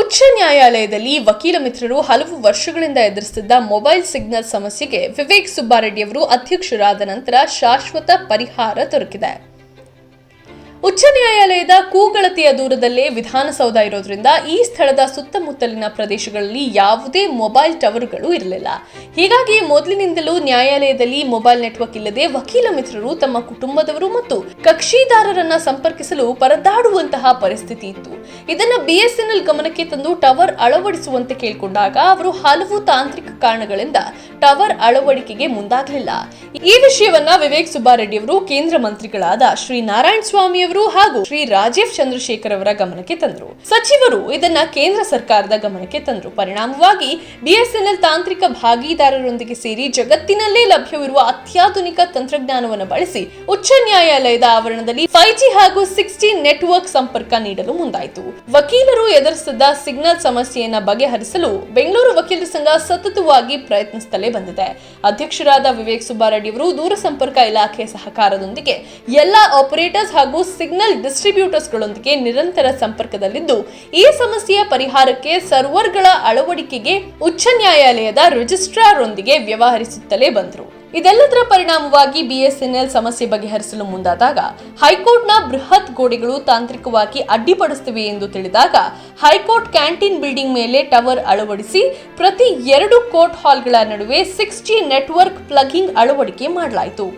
ಉಚ್ಚ ನ್ಯಾಯಾಲಯದಲ್ಲಿ ವಕೀಲ ಮಿತ್ರರು ಹಲವು ವರ್ಷಗಳಿಂದ ಎದುರಿಸುತ್ತಿದ್ದ ಮೊಬೈಲ್ ಸಿಗ್ನಲ್ ಸಮಸ್ಯೆಗೆ ವಿವೇಕ್ ಸುಬ್ಬಾರೆಡ್ಡಿಯವರು ಅಧ್ಯಕ್ಷರಾದ ನಂತರ ಶಾಶ್ವತ ಪರಿಹಾರ ದೊರಕಿದೆ. ಉಚ್ಚ ನ್ಯಾಯಾಲಯದ ಕೂಗಳತೆಯ ದೂರದಲ್ಲೇ ವಿಧಾನಸೌಧ ಇರೋದ್ರಿಂದ ಈ ಸ್ಥಳದ ಸುತ್ತಮುತ್ತಲಿನ ಪ್ರದೇಶಗಳಲ್ಲಿ ಯಾವುದೇ ಮೊಬೈಲ್ ಟವರ್ಗಳು ಇರಲಿಲ್ಲ. ಹೀಗಾಗಿ ಮೊದಲಿನಿಂದಲೂ ನ್ಯಾಯಾಲಯದಲ್ಲಿ ಮೊಬೈಲ್ ನೆಟ್ವರ್ಕ್ ಇಲ್ಲದೆ ವಕೀಲ ಮಿತ್ರರು ತಮ್ಮ ಕುಟುಂಬದವರು ಮತ್ತು ಕಕ್ಷಿದಾರರನ್ನ ಸಂಪರ್ಕಿಸಲು ಪರದಾಡುವಂತಹ ಪರಿಸ್ಥಿತಿ ಇತ್ತು. ಇದನ್ನ ಬಿಎಸ್ಎನ್ಎಲ್ ಗಮನಕ್ಕೆ ತಂದು ಟವರ್ ಅಳವಡಿಸುವಂತೆ ಕೇಳಿಕೊಂಡಾಗ ಅವರು ಹಲವು ತಾಂತ್ರಿಕ ಕಾರಣಗಳಿಂದ ಟವರ್ ಅಳವಡಿಕೆಗೆ ಮುಂದಾಗಲಿಲ್ಲ. ಈ ವಿಷಯವನ್ನ ವಿವೇಕ್ ಸುಬ್ಬಾರೆಡ್ಡಿ ಅವರು ಕೇಂದ್ರ ಮಂತ್ರಿಗಳಾದ ಶ್ರೀ ನಾರಾಯಣ ಸ್ವಾಮಿ ಅವರು ಹಾಗೂ ಶ್ರೀ ರಾಜೀವ್ ಚಂದ್ರಶೇಖರ್ ಅವರ ಗಮನಕ್ಕೆ ತಂದರು. ಸಚಿವರು ಇದನ್ನ ಕೇಂದ್ರ ಸರ್ಕಾರದ ಗಮನಕ್ಕೆ ತಂದರು. ಪರಿಣಾಮವಾಗಿ ಬಿಎಸ್ಎನ್ಎಲ್ ತಾಂತ್ರಿಕ ಭಾಗಿದಾರರೊಂದಿಗೆ ಸೇರಿ ಜಗತ್ತಿನಲ್ಲೇ ಲಭ್ಯವಿರುವ ಅತ್ಯಾಧುನಿಕ ತಂತ್ರಜ್ಞಾನವನ್ನು ಬಳಸಿ ಉಚ್ಚ ನ್ಯಾಯಾಲಯದ ಆವರಣದಲ್ಲಿ ಫೈವ್ ಜಿ ಹಾಗೂ ಸಿಕ್ಸ್ ಜಿ ನೆಟ್ವರ್ಕ್ ಸಂಪರ್ಕ ನೀಡಲು ಮುಂದಾಯಿತು. ವಕೀಲರು ಎದುರಿಸಿದ್ದ ಸಿಗ್ನಲ್ ಸಮಸ್ಯೆಯನ್ನ ಬಗೆಹರಿಸಲು ಬೆಂಗಳೂರು ವಕೀಲರ ಸಂಘ ಸತತವಾಗಿ ಪ್ರಯತ್ನಿಸುತ್ತಲೇ ಬಂದಿದೆ. ಅಧ್ಯಕ್ಷರಾದ ವಿವೇಕ್ ಸುಬ್ಬಾರೆಡ್ಡಿ ಅವರು ದೂರಸಂಪರ್ಕ ಇಲಾಖೆ ಸಹಕಾರದೊಂದಿಗೆ ಎಲ್ಲಾ ಆಪರೇಟರ್ಸ್ ಹಾಗೂ ಸಿಗ್ನಲ್ ಡಿಸ್ಟ್ರಿಬ್ಯೂಟರ್ಸ್ಗಳೊಂದಿಗೆ ನಿರಂತರ ಸಂಪರ್ಕದಲ್ಲಿದ್ದು, ಈ ಸಮಸ್ಯೆಯ ಪರಿಹಾರಕ್ಕೆ ಸರ್ವರ್ಗಳ ಅಳವಡಿಕೆಗೆ ಉಚ್ಚ ನ್ಯಾಯಾಲಯದ ರಿಜಿಸ್ಟ್ರಾರ್ ಒಂದಿಗೆ ವ್ಯವಹರಿಸುತ್ತಲೇ ಬಂದರು. ಇದೆಲ್ಲದರ ಪರಿಣಾಮವಾಗಿ ಬಿಎಸ್ಎನ್ಎಲ್ ಸಮಸ್ಯೆ ಬಗೆಹರಿಸಲು ಮುಂದಾದಾಗ, ಹೈಕೋರ್ಟ್ನ ಬೃಹತ್ ಗೋಡೆಗಳು ತಾಂತ್ರಿಕವಾಗಿ ಅಡ್ಡಿಪಡಿಸುತ್ತಿವೆ ಎಂದು ತಿಳಿದಾಗ, ಹೈಕೋರ್ಟ್ ಕ್ಯಾಂಟೀನ್ ಬಿಲ್ಡಿಂಗ್ ಮೇಲೆ ಟವರ್ ಅಳವಡಿಸಿ ಪ್ರತಿ ಎರಡು ಕೋರ್ಟ್ ಹಾಲ್ಗಳ ನಡುವೆ ಸಿಕ್ಸ್ ಜಿ ನೆಟ್ವರ್ಕ್ ಪ್ಲಗಿಂಗ್ ಅಳವಡಿಕೆ ಮಾಡಲಾಯಿತು.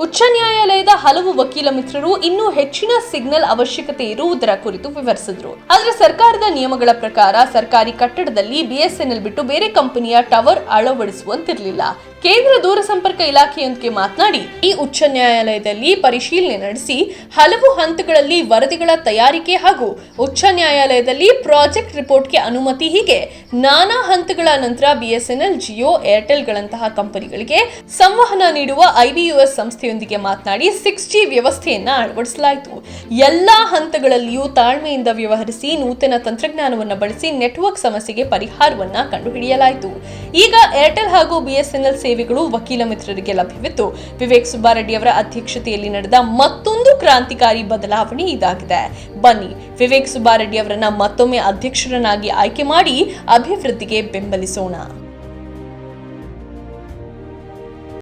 ಉಚ್ಚ ನ್ಯಾಯಾಲಯದ ಹಲವು ವಕೀಲ ಮಿತ್ರರು ಇನ್ನೂ ಹೆಚ್ಚಿನ ಸಿಗ್ನಲ್ ಅವಶ್ಯಕತೆ ಇರುವುದರ ಕುರಿತು ವಿವರಿಸಿದ್ರು. ಆದರೆ ಸರ್ಕಾರದ ನಿಯಮಗಳ ಪ್ರಕಾರ ಸರ್ಕಾರಿ ಕಟ್ಟಡದಲ್ಲಿ ಬಿಎಸ್ಎನ್ಎಲ್ ಬಿಟ್ಟು ಬೇರೆ ಕಂಪನಿಯ ಟವರ್ ಅಳವಡಿಸುವಂತಿರಲಿಲ್ಲ. ಕೇಂದ್ರ ದೂರಸಂಪರ್ಕ ಇಲಾಖೆಯೊಂದಿಗೆ ಮಾತನಾಡಿ, ಈ ಉಚ್ಚ ನ್ಯಾಯಾಲಯದಲ್ಲಿ ಪರಿಶೀಲನೆ ನಡೆಸಿ ಹಲವು ಹಂತಗಳಲ್ಲಿ ವರದಿಗಳ ತಯಾರಿಕೆ ಹಾಗೂ ಉಚ್ಚ ನ್ಯಾಯಾಲಯದಲ್ಲಿ ಪ್ರಾಜೆಕ್ಟ್ ರಿಪೋರ್ಟ್ಗೆ ಅನುಮತಿ ಹೀಗೆ ನಾನಾ ಹಂತಗಳ ನಂತರ ಬಿಎಸ್ಎನ್ಎಲ್, ಜಿಯೋ, ಏರ್ಟೆಲ್ಗಳಂತಹ ಕಂಪನಿಗಳಿಗೆ ಸಂವಹನ ನೀಡುವ ಐಬಿಯುಎಸ್ ಸಂಸ್ಥೆಯೊಂದಿಗೆ ಮಾತನಾಡಿ, ಸಿಕ್ಸ್ ಜಿ ವ್ಯವಸ್ಥೆಯನ್ನ ಅಳವಡಿಸಲಾಯಿತು. ಎಲ್ಲಾ ಹಂತಗಳಲ್ಲಿಯೂ ತಾಳ್ಮೆಯಿಂದ ವ್ಯವಹರಿಸಿ ನೂತನ ತಂತ್ರಜ್ಞಾನವನ್ನು ಬಳಸಿ ನೆಟ್ವರ್ಕ್ ಸಮಸ್ಯೆಗೆ ಪರಿಹಾರವನ್ನ ಕಂಡುಹಿಡಿಯಲಾಯಿತು. ಈಗ ಏರ್ಟೆಲ್ ಹಾಗೂ ಬಿಎಸ್ಎನ್ಎಲ್ ಸೇವೆಗಳು ವಕೀಲ ಮಿತ್ರರಿಗೆ ಲಭ್ಯವಿದ್ದು, ವಿವೇಕ್ ಸುಬ್ಬಾರೆಡ್ಡಿ ಅವರ ಅಧ್ಯಕ್ಷತೆಯಲ್ಲಿ ನಡೆದ ಮತ್ತೊಂದು ಕ್ರಾಂತಿಕಾರಿ ಬದಲಾವಣೆ ಇದಾಗಿದೆ. ಬನ್ನಿ, ವಿವೇಕ್ ಸುಬ್ಬಾರೆಡ್ಡಿ ಅವರನ್ನ ಮತ್ತೊಮ್ಮೆ ಅಧ್ಯಕ್ಷರನ್ನಾಗಿ ಆಯ್ಕೆ ಮಾಡಿ ಅಭಿವೃದ್ಧಿಗೆ ಬೆಂಬಲಿಸೋಣ.